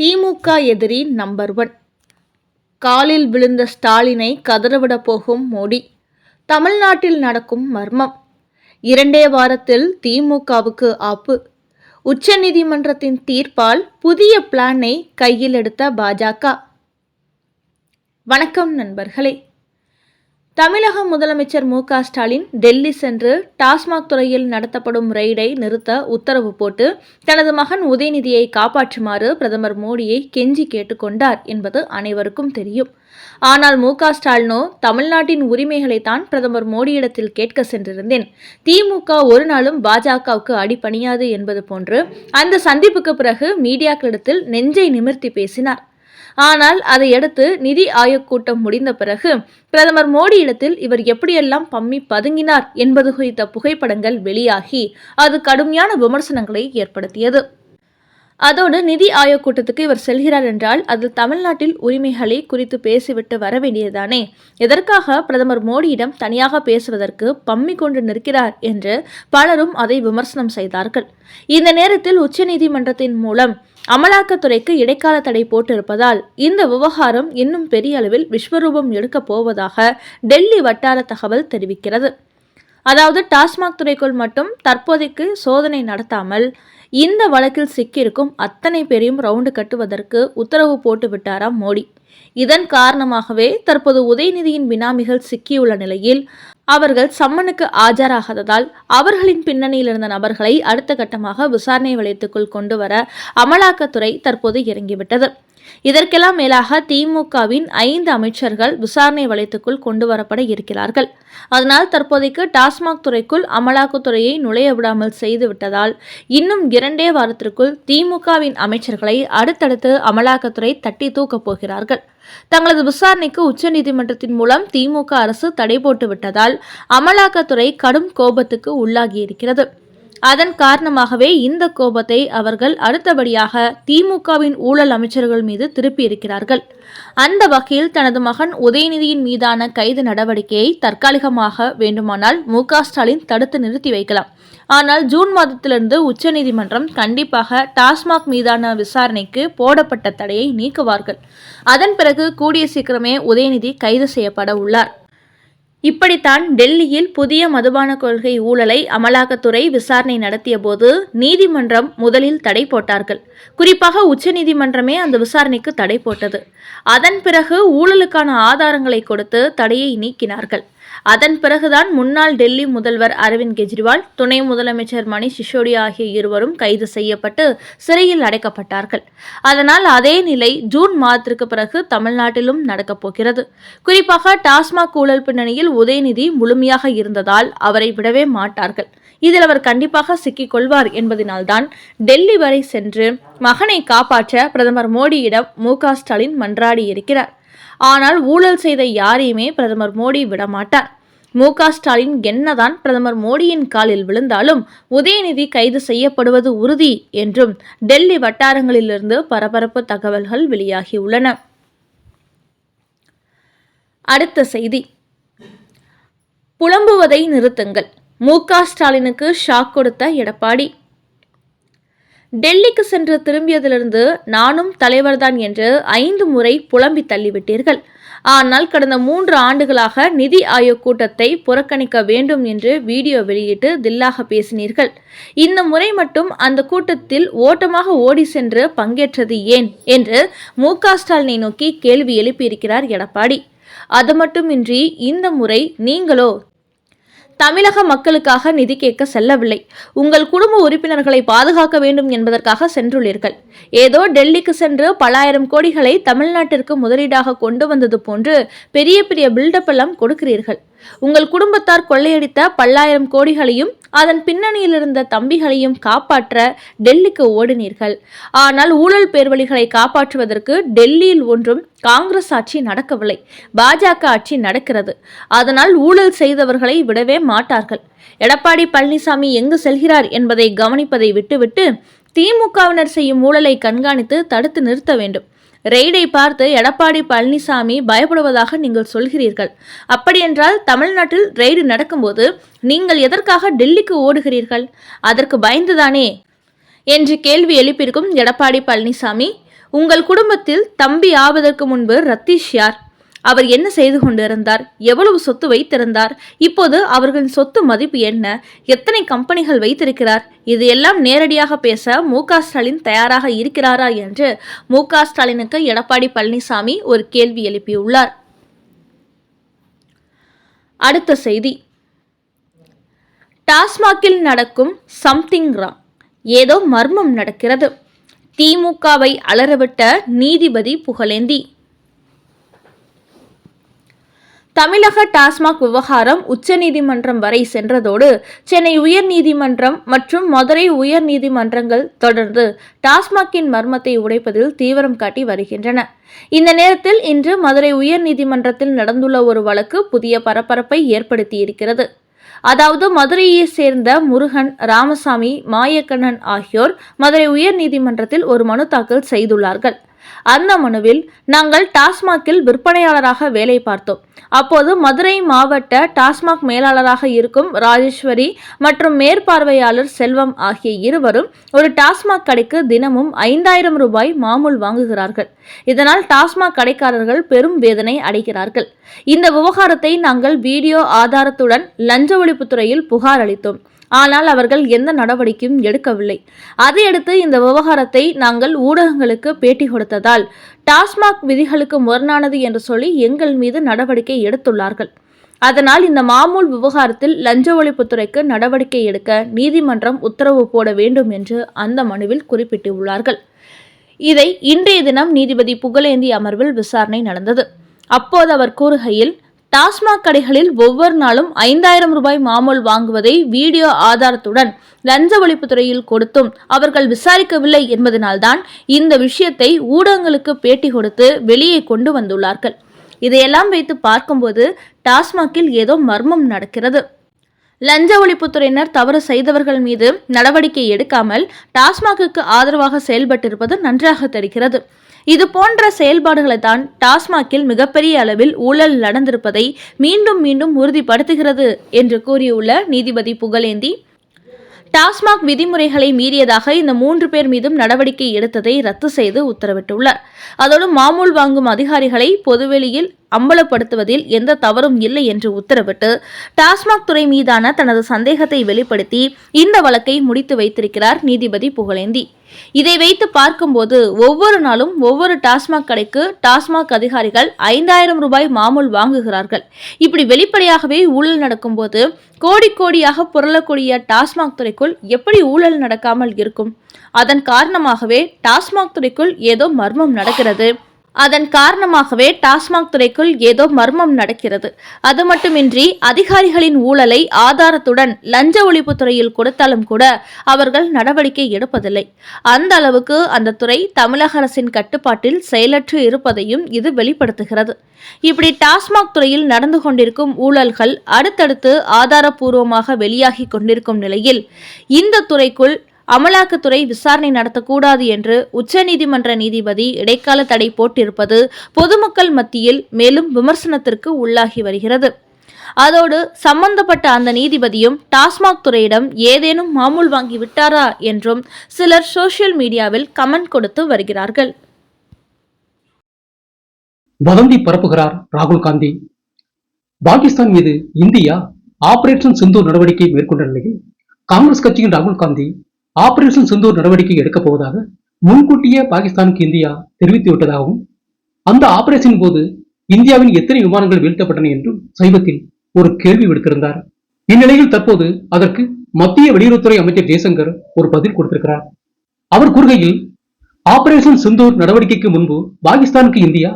திமுக எதிரி number one. காலில் விழுந்த ஸ்டாலினை கதறவிட போகும் மோடி. தமிழ்நாட்டில் நடக்கும் மர்மம். இரண்டே வாரத்தில் திமுகவுக்கு ஆப்பு. உச்சநீதிமன்றத்தின் தீர்ப்பால் புதிய பிளானை கையில் எடுத்த பாஜக. வணக்கம் நண்பர்களே. தமிழக முதலமைச்சர் மு ஸ்டாலின் டெல்லி சென்று டாஸ்மாக் துறையில் நடத்தப்படும் ரெய்டை நிறுத்த உத்தரவு போட்டு தனது மகன் உதயநிதியை காப்பாற்றுமாறு பிரதமர் மோடியை கெஞ்சி கேட்டுக்கொண்டார் என்பது அனைவருக்கும் தெரியும். ஆனால் மு ஸ்டாலினோ தமிழ்நாட்டின் உரிமைகளைத்தான் பிரதமர் மோடியிடத்தில் கேட்க சென்றிருந்தேன். திமுக ஒரு நாளும் பாஜகவுக்கு அடிபணியாது என்பது போன்று அந்த சந்திப்புக்கு பிறகு மீடியாக்களிடத்தில் நெஞ்சை நிமிர்த்தி பேசினார். ஆனால் அதையடுத்து நிதி ஆயோக் கூட்டம் முடிந்த பிறகு பிரதமர் மோடியிடத்தில் இவர் எப்படியெல்லாம் பம்மி பதுங்கினார் என்பது குறித்த புகைப்படங்கள் வெளியாகி அது கடுமையான விமர்சனங்களை ஏற்படுத்தியது. அதோடு நிதி ஆயோக் கூட்டத்துக்கு இவர் செல்கிறார் என்றால் அதில் தமிழ்நாட்டில் உரிமைகளை குறித்து பேசிவிட்டு வர வேண்டியதுதானே. எதற்காக பிரதமர் மோடியிடம் தனியாக பேசுவதற்கு பம்மி கொண்டு நிற்கிறார் என்று பலரும் அதை விமர்சனம் செய்தார்கள். இந்த நேரத்தில் உச்சநீதிமன்றத்தின் மூலம் அமலாக்கத்துறைக்கு இடைக்கால தடை போட்டிருப்பதால் இந்த விவகாரம் இன்னும் பெரிய அளவில் விஸ்வரூபம் எடுக்கப் போவதாக டெல்லி வட்டார தகவல் தெரிவிக்கிறது. அதாவது டாஸ்மாக் துறைக்குள் மட்டும் தற்போதைக்கு சோதனை நடத்தாமல் இந்த வழக்கில் சிக்கியிருக்கும் அத்தனை பேரையும் ரவுண்டு கட்டுவதற்கு உத்தரவு போட்டு விட்டாராம் மோடி. இதன் காரணமாகவே தற்போது உதயநிதியின் பினாமிகள் சிக்கியுள்ள நிலையில் அவர்கள் சம்மனுக்கு ஆஜராகாததால் அவர்களின் பின்னணியில் இருந்த நபர்களை அடுத்த கட்டமாக விசாரணை வளையத்துக்குள் கொண்டு வர அமலாக்கத்துறை தற்போது இறங்கிவிட்டது. இதற்கெல்லாம் மேலாக திமுகவின் ஐந்து அமைச்சர்கள் விசாரணை வளையத்துக்குள் கொண்டு வரப்பட இருக்கிறார்கள். அதனால் தற்போதைக்கு டாஸ்மாக் துறைக்குள் அமலாக்கத்துறையை நுழைய விடாமல் செய்துவிட்டதால் இன்னும் இரண்டே வாரத்திற்குள் திமுகவின் அமைச்சர்களை அடுத்தடுத்து அமலாக்கத்துறை தட்டி தூக்கப் போகிறார்கள். தங்களது விசாரணைக்கு உச்சநீதிமன்றத்தின் மூலம் திமுக அரசு தடை போட்டு விட்டதால் அமலாக்கத்துறை கடும் கோபத்துக்கு உள்ளாகியிருக்கிறது. அதன் காரணமாகவே இந்த கோபத்தை அவர்கள் அடுத்தபடியாக திமுகவின் ஊழல் அமைச்சர்கள் மீது திருப்பியிருக்கிறார்கள். அந்த வகையில் தனது மகன் உதயநிதியின் மீதான கைது நடவடிக்கையை தற்காலிகமாக வேண்டுமானால் மு ஸ்டாலின் தடுத்து நிறுத்தி வைக்கலாம். ஆனால் ஜூன் மாதத்திலிருந்து உச்சநீதிமன்றம் கண்டிப்பாக டாஸ்மாக் மீதான விசாரணைக்கு போடப்பட்ட தடையை நீக்குவார்கள். அதன் பிறகு கூடிய சீக்கிரமே உதயநிதி கைது செய்யப்பட உள்ளார். இப்படித்தான் டெல்லியில் புதிய மதுபான கொள்கை ஊழலை அமலாக்கத்துறை விசாரணை நடத்திய போது நீதிமன்றம் முதலில் தடை போட்டார்கள். குறிப்பாக உச்சநீதிமன்றமே அந்த விசாரணைக்கு தடை போட்டது. அதன் பிறகு ஊழலுக்கான ஆதாரங்களை கொடுத்து தடையை நீக்கினார்கள். அதன் பிறகுதான் முன்னாள் டெல்லி முதல்வர் அரவிந்த் கெஜ்ரிவால் துணை முதலமைச்சர் மணிஷ் சிசோடியா ஆகிய இருவரும் கைது செய்யப்பட்டு சிறையில் அடைக்கப்பட்டார்கள். அதனால் அதே நிலை ஜூன் மாதத்திற்கு பிறகு தமிழ்நாட்டிலும் நடக்கப் போகிறது. குறிப்பாக டாஸ்மாக் ஊழல் பின்னணியில் உதயநிதி முழுமையாக இருந்ததால் அவரை விடவே மாட்டார்கள். இதில் அவர் கண்டிப்பாக சிக்கிக் கொள்வார் என்பதனால்தான் டெல்லி வரை சென்று மகனை காப்பாற்ற பிரதமர் மோடியிடம் மு ஸ்டாலின் மன்றாடி இருக்கிறார். ஆனால் ஊழல் செய்த யாரையுமே பிரதமர் மோடி விடமாட்டார். மு க ஸ்டாலின் என்னதான் பிரதமர் மோடியின் காலில் விழுந்தாலும் உதயநிதி கைது செய்யப்படுவது உறுதி என்றும் டெல்லி வட்டாரங்களிலிருந்து பரபரப்பு தகவல்கள் வெளியாகியுள்ளன. அடுத்த செய்தி. புலம்புவதை நிறுத்துங்கள். மு ஸ்டாலினுக்கு ஷாக் கொடுத்த எடப்பாடி. டெல்லிக்கு சென்று திரும்பியதிலிருந்து நானும் தலைவர்தான் என்று ஐந்து முறை புலம்பி தள்ளிவிட்டீர்கள். ஆனால் கடந்த மூன்று ஆண்டுகளாக நிதி ஆயோக் கூட்டத்தை புறக்கணிக்க வேண்டும் என்று வீடியோ வெளியிட்டு தில்லாக பேசினீர்கள். இந்த முறை மட்டும் அந்த கூட்டத்தில் ஓட்டமாக ஓடி சென்று பங்கேற்றது ஏன் என்று மு ஸ்டாலினை நோக்கி கேள்வி எழுப்பியிருக்கிறார் எடப்பாடி. அது மட்டுமின்றி இந்த முறை நீங்களோ தமிழக மக்களுக்காக நிதி கேட்க செல்லவில்லை. உங்கள் குடும்ப உறுப்பினர்களை பாதுகாக்க வேண்டும் என்பதற்காக சென்றுள்ளீர்கள். ஏதோ டெல்லிக்கு சென்று பலாயிரம் கோடிகளை தமிழ்நாட்டிற்கு முதலீடாக கொண்டு வந்தது போன்று பெரிய பெரிய பில்டப் எல்லாம் கொடுக்கிறீர்கள். உங்கள் குடும்பத்தார் கொள்ளையடித்த பல்லாயிரம் கோடிகளையும் அதன் பின்னணியில் இருந்த தம்பிகளையும் காப்பாற்ற டெல்லிக்கு ஓடினீர்கள். ஆனால் ஊழல் பேர்வழிகளை காப்பாற்றுவதற்கு டெல்லியில் ஒன்றும் காங்கிரஸ் ஆட்சி நடக்கவில்லை. பாஜக ஆட்சி நடக்கிறது. அதனால் ஊழல் செய்தவர்களை விடவே மாட்டார்கள். எடப்பாடி பழனிசாமி எங்கு செல்கிறார் என்பதை கவனிப்பதை விட்டுவிட்டு திமுகவினர் செய்யும் ஊழலை கண்காணித்து தடுத்து நிறுத்த வேண்டும். ரெய்டை பார்த்து எடப்பாடி பழனிசாமி பயப்படுவதாக நீங்கள் சொல்கிறீர்கள். அப்படியென்றால் தமிழ்நாட்டில் ரெய்டு நடக்கும்போது நீங்கள் எதற்காக டெல்லிக்கு ஓடுகிறீர்கள்? அதற்கு பயந்துதானே? என்று கேள்வி எழுப்பியிருக்கும் எடப்பாடி பழனிசாமி உங்கள் குடும்பத்தில் தம்பி ஆவதற்கு முன்பு ரத்தீஷ் யார்? அவர் என்ன செய்து கொண்டிருந்தார்? எவ்வளவு சொத்து வைத்திருந்தார்? இப்போது அவர்களின் சொத்து மதிப்பு என்ன? எத்தனை கம்பெனிகள் வைத்திருக்கிறார்? இது எல்லாம் நேரடியாக பேச மு ஸ்டாலின் தயாராக இருக்கிறாரா என்று மு ஸ்டாலினுக்கு எடப்பாடி பழனிசாமி ஒரு கேள்வி எழுப்பியுள்ளார். அடுத்த செய்தி. டாஸ்மாகில் நடக்கும் சம்திங் ராங் ஏதோ மர்மம் நடக்கிறது. திமுகவை அலறவிட்ட நீதிபதி புகழேந்தி. தமிழக டாஸ்மாக் விவகாரம் உச்சநீதிமன்றம் வரை சென்றதோடு சென்னை உயர்நீதிமன்றம் மற்றும் மதுரை உயர்நீதிமன்றங்கள் தொடர்ந்து டாஸ்மாகின் மர்மத்தை உடைப்பதில் தீவிரம் காட்டி வருகின்றன. இந்த நேரத்தில் இன்று மதுரை உயர்நீதிமன்றத்தில் நடந்துள்ள ஒரு வழக்கு புதிய பரபரப்பை ஏற்படுத்தியிருக்கிறது. அதாவது மதுரையை சேர்ந்த முருகன் ராமசாமி மாயக்கண்ணன் ஆகியோர் மதுரை உயர்நீதிமன்றத்தில் ஒரு மனு தாக்கல் செய்துள்ளார்கள். அந்த மனுவில் நாங்கள் டாஸ்மாகில் விற்பனையாளராக வேலை பார்த்தோம். அப்போது மதுரை மாவட்ட டாஸ்மாக் மேலாளராக இருக்கும் ராஜேஸ்வரி மற்றும் மேற்பார்வையாளர் செல்வம் ஆகிய இருவரும் ஒரு டாஸ்மாக் கடைக்கு தினமும் ஐந்தாயிரம் ரூபாய் மாமூல் வாங்குகிறார்கள். இதனால் டாஸ்மாக் கடைக்காரர்கள் பெரும் வேதனை அடைகிறார்கள். இந்த விவகாரத்தை நாங்கள் வீடியோ ஆதாரத்துடன் லஞ்ச ஒழிப்புத்துறையில் புகார் அளித்தோம். ஆனால் அவர்கள் எந்த நடவடிக்கையும் எடுக்கவில்லை. அதையடுத்து இந்த விவகாரத்தை நாங்கள் ஊடகங்களுக்கு பேட்டி கொடுத்ததால் டாஸ்மாக் விதிகளுக்கு முரணானது என்று சொல்லி எங்கள் மீது நடவடிக்கை எடுத்துள்ளார்கள். அதனால் இந்த மாமூல் விவகாரத்தில் லஞ்ச ஒழிப்புத்துறைக்கு நடவடிக்கை எடுக்க நீதிமன்றம் உத்தரவு போட வேண்டும் என்று அந்த மனுவில் குறிப்பிட்டுள்ளார்கள். இதை இன்றைய தினம் நீதிபதி புகழேந்தி அமர்வில் விசாரணை நடந்தது. அப்போது அவர் கூறுகையில் டாஸ்மாக் கடைகளில் ஒவ்வொரு நாளும் ஐந்தாயிரம் ரூபாய் மாமூல் வாங்குவதை வீடியோ ஆதாரத்துடன் லஞ்ச ஒழிப்புத்துறையில் கொடுத்தும் அவர்கள் விசாரிக்கவில்லை என்பதனால்தான் இந்த விஷயத்தை ஊடகங்களுக்கு பேட்டி கொடுத்து வெளியே கொண்டு வந்துள்ளார்கள். இதையெல்லாம் வைத்து பார்க்கும்போது டாஸ்மாகில் ஏதோ மர்மம் நடக்கிறது. லஞ்ச ஒழிப்புத்துறையினர் தவறு செய்தவர்கள் மீது நடவடிக்கை எடுக்காமல் டாஸ்மாகுக்கு ஆதரவாக செயல்பட்டிருப்பது நன்றாக தெரிகிறது. இது போன்ற செயல்பாடுகளை தான் டாஸ்மாகில் மிகப்பெரிய அளவில் ஊழல் நடந்திருப்பதை மீண்டும் மீண்டும் உறுதிப்படுத்துகிறது என்று கூறியுள்ள நீதிபதி புகழேந்தி டாஸ்மாக் விதிமுறைகளை மீறியதாக இந்த மூன்று பேர் மீதும் நடவடிக்கை எடுத்ததை ரத்து செய்து உத்தரவிட்டுள்ளார். அதோடு மாமூல் வாங்கும் அதிகாரிகளை பொதுவெளியில் அம்பலப்படுத்துவதில் எந்த தவறும் இல்லை என்று உத்தரவிட்டு டாஸ்மாக் துறை மீதான தனது சந்தேகத்தை வெளிப்படுத்தி இந்த வழக்கை முடித்து வைத்திருக்கிறார் நீதிபதி புகழேந்தி. இதை வைத்து பார்க்கும்போது ஒவ்வொரு நாளும் ஒவ்வொரு டாஸ்மாக் கடைக்கு டாஸ்மாக் அதிகாரிகள் ஐந்தாயிரம் ரூபாய் மாமூல் வாங்குகிறார்கள். இப்படி வெளிப்படையாகவே ஊழல் நடக்கும்போது கோடி கோடியாக புரளக்கூடிய டாஸ்மாக் துறைக்குள் எப்படி ஊழல் நடக்காமல் இருக்கும்? அதன் காரணமாகவே டாஸ்மாக் துறைக்குள் ஏதோ மர்மம் நடக்கிறது. அதன் காரணமாகவே டாஸ்மாக் துறைக்குள் ஏதோ மர்மம் நடக்கிறது. அது மட்டுமின்றி அதிகாரிகளின் ஊழலை ஆதாரத்துடன் லஞ்ச ஒழிப்புத்துறையில் கொடுத்தாலும் கூட அவர்கள் நடவடிக்கை எடுப்பதில்லை. அந்த அளவுக்கு அந்த துறை தமிழக அரசின் கட்டுப்பாட்டில் செயலற்று இருப்பதையும் இது வெளிப்படுத்துகிறது. இப்படி டாஸ்மாக் துறையில் நடந்து கொண்டிருக்கும் ஊழல்கள் அடுத்தடுத்து ஆதாரப்பூர்வமாக வெளியாகி கொண்டிருக்கும் நிலையில் இந்த துறைக்குள் அமலாக்கத்துறை விசாரணை நடத்தக்கூடாது என்று உச்சநீதிமன்ற நீதிபதி இடைக்கால தடை போட்டிருப்பது பொதுமக்கள் மத்தியில் மேலும் விமர்சனத்திற்கு உள்ளாகி வருகிறது. அதோடு சம்பந்தப்பட்ட அந்த நீதிபதியும் டாஸ்மாக் துறையிடம் ஏதேனும் மாமூல் வாங்கி விட்டாரா என்றும் சிலர் சோசியல் மீடியாவில் கமெண்ட் கொடுத்து வருகிறார்கள். வதந்தி பரப்புகிறார் ராகுல் காந்தி. பாகிஸ்தான் மீது இந்தியா ஆபரேஷன் சிந்து நடவடிக்கை மேற்கொண்ட நிலையில் காங்கிரஸ் கட்சியின் ராகுல் காந்தி ஆபரேஷன் சிந்தூர் நடவடிக்கை எடுக்கப் போவதாக முன்கூட்டியே பாகிஸ்தானுக்கு இந்தியா தெரிவித்து விட்டதாகவும் அந்த ஆபரேஷன் போது இந்தியாவின் எத்தனை விமானங்கள் வீழ்த்தப்பட்டன என்றும் சைபத்தில் ஒரு கேள்வி விடுத்திருந்தார். இந்நிலையில் தற்போது அதற்கு மத்திய வெளியுறவுத்துறை அமைச்சர் ஜெய்சங்கர் ஒரு பதில் கொடுத்திருக்கிறார். அவர் கூறுகையில் ஆபரேஷன் சிந்தூர் நடவடிக்கைக்கு முன்பு பாகிஸ்தானுக்கு இந்தியா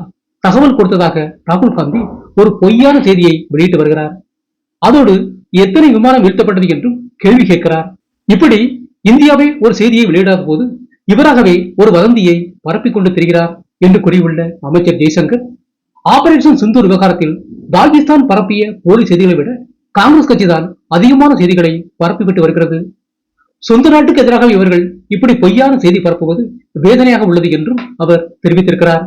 தகவல் கொடுத்ததாக ராகுல் காந்தி ஒரு பொய்யான செய்தியை வெளியிட்டு வருகிறார். அதோடு எத்தனை விமானம் வீழ்த்தப்பட்டது என்றும் கேள்வி கேட்கிறார். இப்படி இந்தியாவில் ஒரு செய்தியை வெளியிடாத போது இவராகவே ஒரு வதந்தியை பரப்பிக் கொண்டு திரிகிறார் என்று கூறியுள்ள அமைச்சர் ஜெய்சங்கர். ஆபரேஷன் சிந்தூர் விவகாரத்தில் பாகிஸ்தான் பரப்பிய போலி செய்திகளை விட காங்கிரஸ் கட்சிதான் அதிகமான செய்திகளை பரப்பிவிட்டு வருகிறது. சொந்த நாட்டுக்கு எதிராக இவர்கள் இப்படி பொய்யான செய்தி பரப்புவது வேதனையாக உள்ளது என்றும் அவர் தெரிவித்திருக்கிறார்.